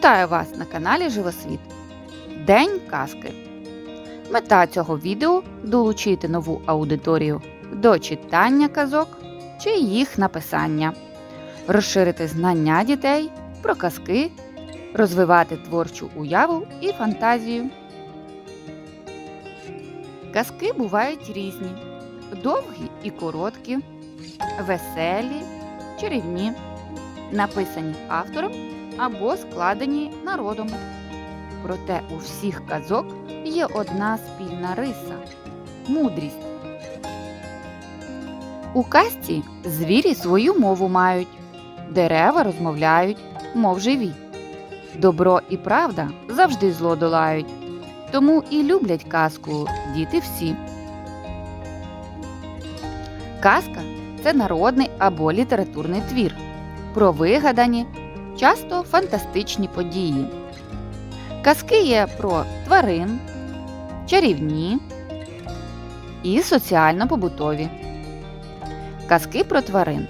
Вітаю вас на каналі Живосвіт. День казки. Мета цього відео долучити нову аудиторію до читання казок чи їх написання, розширити знання дітей про казки, розвивати творчу уяву і фантазію. Казки бувають різні: довгі і короткі, веселі, чарівні, написані автором або складені народом. Проте у всіх казок є одна спільна риса мудрість. У казці звірі свою мову мають, дерева розмовляють, мов живі. Добро і правда завжди зло долають, тому і люблять казку діти всі. Казка це народний або літературний твір про вигадані, часто фантастичні події. Казки є про тварин, чарівні і соціально-побутові. Казки про тварин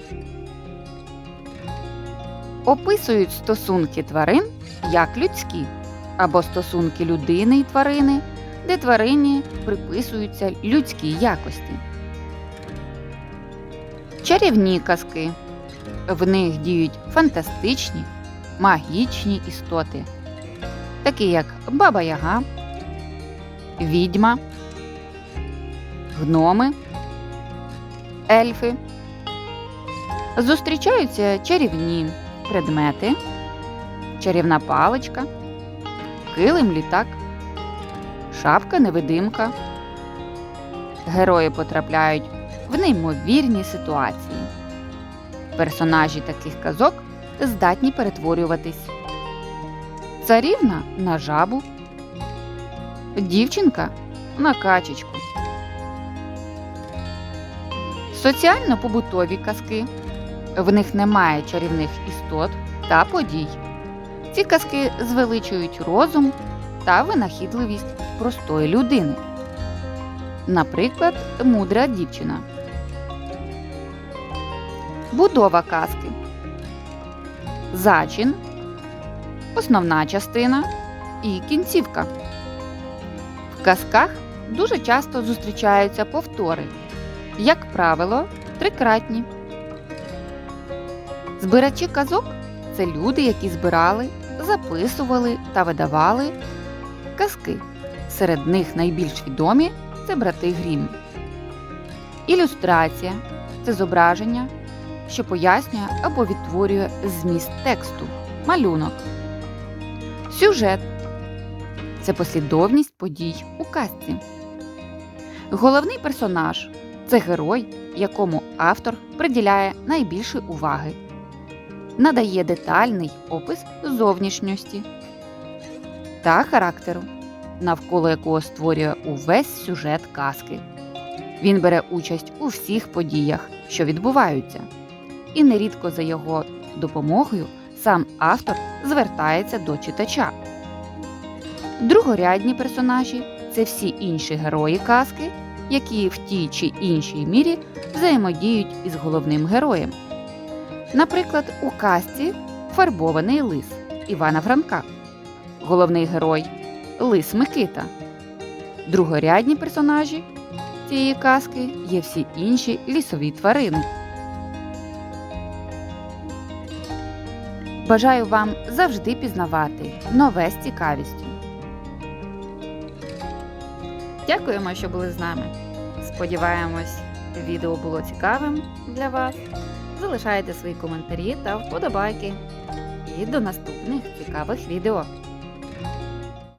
описують стосунки тварин як людські або стосунки людини і тварини, де тварині приписуються людські якості. Чарівні казки. В них діють фантастичні, магічні істоти, такі як Баба Яга, відьма, гноми, ельфи. Зустрічаються чарівні предмети, чарівна паличка, килим літак, шапка невидимка. Герої потрапляють в неймовірні ситуації. Персонажі таких казок здатні перетворюватись. Царівна на жабу, дівчинка на качечку. Соціально-побутові казки. В них немає чарівних істот та подій. Ці казки звеличують розум та винахідливість простої людини. Наприклад, мудра дівчина. Будова казки. Зачин. Основна частина і кінцівка. В казках дуже часто зустрічаються повтори. Як правило, трикратні. Збирачі казок це люди, які збирали, записували та видавали казки. Серед них найбільш відомі це брати Грім. Ілюстрація це зображення що пояснює або відтворює зміст тексту, малюнок. Сюжет це послідовність подій у казці. Головний персонаж це герой, якому автор приділяє найбільше уваги, надає детальний опис зовнішньості та характеру, навколо якого створює увесь сюжет казки. Він бере участь у всіх подіях, що відбуваються і нерідко за його допомогою сам автор звертається до читача. Другорядні персонажі це всі інші герої казки, які в тій чи іншій мірі взаємодіють із головним героєм. Наприклад, у казці фарбований лис Івана Франка, головний герой Лис Микита. Другорядні персонажі цієї казки є всі інші лісові тварини. Бажаю вам завжди пізнавати нове з цікавістю. Дякуємо, що були з нами. Сподіваємось, відео було цікавим для вас. Залишайте свої коментарі та вподобайки. І до наступних цікавих відео!